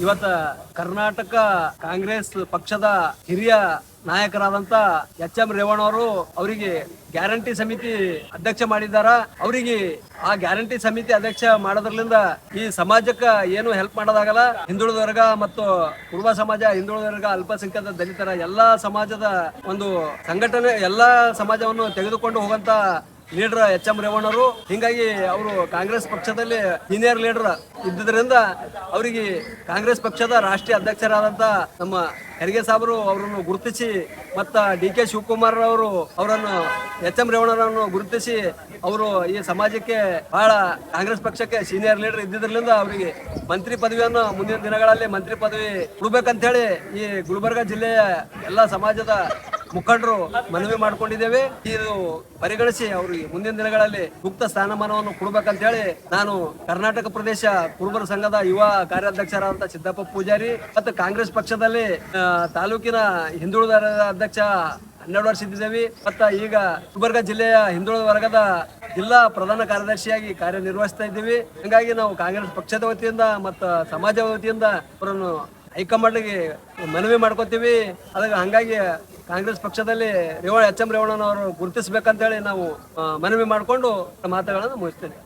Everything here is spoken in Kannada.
ಇವತ್ತ ಕರ್ನಾಟಕ ಕಾಂಗ್ರೆಸ್ ಪಕ್ಷದ ಹಿರಿಯ ನಾಯಕರಾದಂತ ಎಚ್ ಎಂ ರೇವಣ್ಣ ಅವರು ಅವರಿಗೆ ಗ್ಯಾರಂಟಿ ಸಮಿತಿ ಅಧ್ಯಕ್ಷ ಮಾಡಿದಾರ ಅವರಿಗೆ ಆ ಗ್ಯಾರಂಟಿ ಸಮಿತಿ ಅಧ್ಯಕ್ಷ ಮಾಡೋದ್ರಲಿಂದ ಈ ಸಮಾಜಕ್ಕ ಏನು ಹೆಲ್ಪ್ ಮಾಡೋದಾಗಲ್ಲ. ಹಿಂದುಳಿದ ವರ್ಗ ಮತ್ತು ಕುರುಬ ಸಮಾಜ ಹಿಂದುಳಿದ ವರ್ಗ ಅಲ್ಪಸಂಖ್ಯಾತ ದಲಿತರ ಎಲ್ಲಾ ಸಮಾಜದ ಒಂದು ಸಂಘಟನೆ, ಎಲ್ಲಾ ಸಮಾಜವನ್ನು ತೆಗೆದುಕೊಂಡು ಹೋಗಂತ ಲೀಡರ್ ಎಚ್ ಎಂ ರೇವಣ್ಣವರು ಹಿಂಗಾಗಿ ಅವರು ಕಾಂಗ್ರೆಸ್ ಪಕ್ಷದಲ್ಲಿ ಸೀನಿಯರ್ ಲೀಡರ್ ಇದ್ದುದರಿಂದ ಅವರಿಗೆ ಕಾಂಗ್ರೆಸ್ ಪಕ್ಷದ ರಾಷ್ಟ್ರೀಯ ಅಧ್ಯಕ್ಷರಾದಂತ ನಮ್ಮ ಹೆರಿಗೆ ಸಾಬರು ಅವರನ್ನು ಗುರುತಿಸಿ ಮತ್ತ ಡಿ ಕೆ ಶಿವಕುಮಾರ್ ಅವರು ಅವರನ್ನು ಎಚ್ ಎಂ ರೇವಣ್ಣರನ್ನು ಗುರುತಿಸಿ ಅವರು ಈ ಸಮಾಜಕ್ಕೆ ಬಹಳ ಕಾಂಗ್ರೆಸ್ ಪಕ್ಷಕ್ಕೆ ಸೀನಿಯರ್ ಲೀಡರ್ ಇದ್ದಿದ್ರಿಂದ ಅವರಿಗೆ ಮಂತ್ರಿ ಪದವಿಯನ್ನು ಮುಂದಿನ ದಿನಗಳಲ್ಲಿ ಮಂತ್ರಿ ಪದವಿ ಕೊಡ್ಬೇಕಂತ ಹೇಳಿ ಈ ಗುಲ್ಬರ್ಗ ಜಿಲ್ಲೆಯ ಎಲ್ಲಾ ಸಮಾಜದ ಮುಖಂಡರು ಮನವಿ ಮಾಡ್ಕೊಂಡಿದ್ದೇವೆ. ಇದು ಪರಿಗಣಿಸಿ ಅವರು ಮುಂದಿನ ದಿನಗಳಲ್ಲಿ ಮುಕ್ತ ಸ್ಥಾನಮಾನವನ್ನು ಕೊಡಬೇಕಂತ ಹೇಳಿ ನಾನು ಕರ್ನಾಟಕ ಪ್ರದೇಶ ಕುರುಬರ ಸಂಘದ ಯುವ ಕಾರ್ಯಾಧ್ಯಕ್ಷರಾದಂತಹ ಸಿದ್ದಪ್ಪ ಪೂಜಾರಿ ಮತ್ತು ಕಾಂಗ್ರೆಸ್ ಪಕ್ಷದಲ್ಲಿ ತಾಲೂಕಿನ ಹಿಂದುಳಿದ ಅಧ್ಯಕ್ಷ ಹನ್ನೆರಡು ವರ್ಷ ಇದ್ದಿದ್ದೇವೆ. ಮತ್ತ ಈಗ ಗುಲ್ಬರ್ಗ ಜಿಲ್ಲೆಯ ಹಿಂದುಳಿದ ವರ್ಗದ ಜಿಲ್ಲಾ ಪ್ರಧಾನ ಕಾರ್ಯದರ್ಶಿಯಾಗಿ ಕಾರ್ಯನಿರ್ವಹಿಸ್ತಾ ಇದ್ದೀವಿ. ಹಂಗಾಗಿ ನಾವು ಕಾಂಗ್ರೆಸ್ ಪಕ್ಷದ ವತಿಯಿಂದ ಮತ್ತು ಸಮಾಜ ವತಿಯಿಂದ ಅವರನ್ನು ಹೈಕಮಾಂಡ್ಗೆ ಮನವಿ ಮಾಡ್ಕೋತೀವಿ. ಅದಕ್ಕೆ ಹಂಗಾಗಿ ಕಾಂಗ್ರೆಸ್ ಪಕ್ಷದಲ್ಲಿ ರೇವಣ ಎಚ್ ಎಂ ರೇವಣ್ಣನವರು ಗುರುತಿಸಬೇಕಂತ ಹೇಳಿ ನಾವು ಮನವಿ ಮಾಡಿಕೊಂಡು ಮಾತುಗಳನ್ನು ಮುಗಿಸ್ತೇನೆ